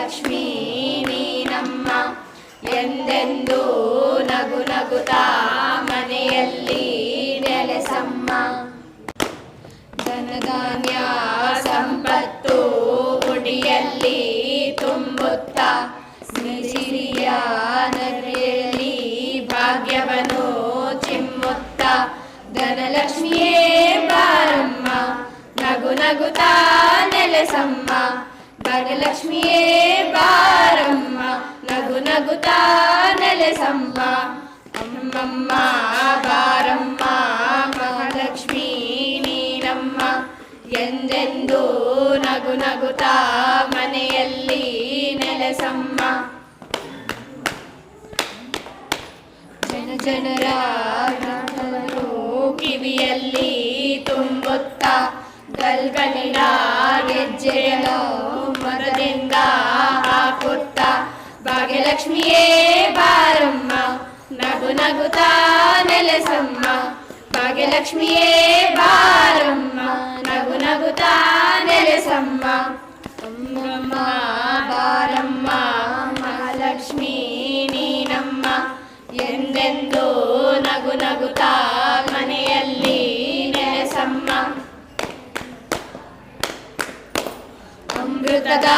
ಮಹಾಲಕ್ಷ್ಮೀ ನೀನಮ್ಮ ಎಂದೆಂದೂ ನಗು ನಗುತ್ತಾ ಮನೆಯಲ್ಲಿ ನೆಲೆಸಮ್ಮ. ಧನಧಾನ್ಯ ಸಂಪತ್ತು ಉಡಿಯಲ್ಲಿ ತುಂಬುತ್ತ ಸಿರಿಯ ನರೆಯಲ್ಲಿ ಭಾಗ್ಯವನ್ನು ಚಿಮ್ಮುತ್ತ. ಧನಲಕ್ಷ್ಮಿಯೇ ಬಾರಮ್ಮ, ನಗು ನಗುತ್ತಾ ನೆಲೆಸಮ್ಮ. ಭಾಗ್ಯಲಕ್ಷ್ಮಿಯೇ ಬಾರಮ್ಮ, ನಗು ನಗುತಾ ನೆಲೆಸಮ್ಮ ಅಮ್ಮಮ್ಮ, ಬಾರಮ್ಮ, ಮಹಾಲಕ್ಷ್ಮೀ ನೀನಮ್ಮ. ಎಂದೆಂದೂ ನಗು ನಗುತಾ ಮನೆಯಲ್ಲಿ ನೆಲೆಸಮ್ಮ. ಜನ ಜನರ ಕಿವಿಯಲ್ಲಿ ತುಂಬುತ್ತ, ಗಲ್ಗಲಿನ ಗೆಜ್ಜೆಯನ್ನು ಭಾಗ್ಯಲಕ್ಷ್ಮಿಯೇ ಬಾರಮ್ಮ ನಗು ನಗುತ್ತಾ ನೆಲೆಸಮ್ಮ ಭಾಗ್ಯಲಕ್ಷ್ಮಿಯೇ ಬಾರಮ್ಮ ನಗು ನಗುತ್ತಾ ನೆಲೆಸಮ್ಮ ಅಮ್ಮಮ್ಮ ಬಾರಮ್ಮ ಮಹಾಲಕ್ಷ್ಮೀ ನೀನಮ್ಮ ಎಂದೆಂದೂ ನಗು ನಗುತ್ತಾ ಮನೆಯಲ್ಲಿ ನೆಲೆಸಮ್ಮ ಅಮೃತದ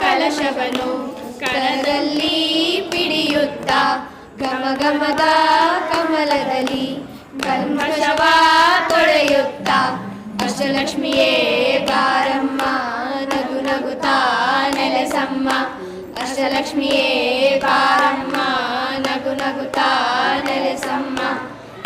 ಕಲಶವನು ಕರದಲ್ಲಿ ಪಿಡಿಯುತ್ತ ಘಮ ಘಮದ ಕಮಲದಲ್ಲಿ ಕಲ್ಮಶವ ತೊಳೆಯುತ್ತ ಅಷ್ಟಲಕ್ಷ್ಮಿಯೇ ಬಾರಮ್ಮ ನಗು ನಗುತ್ತಾ ನೆಲೆಸಮ್ಮ ಅಷ್ಟಲಕ್ಷ್ಮಿಯೇ ಬಾರಮ್ಮ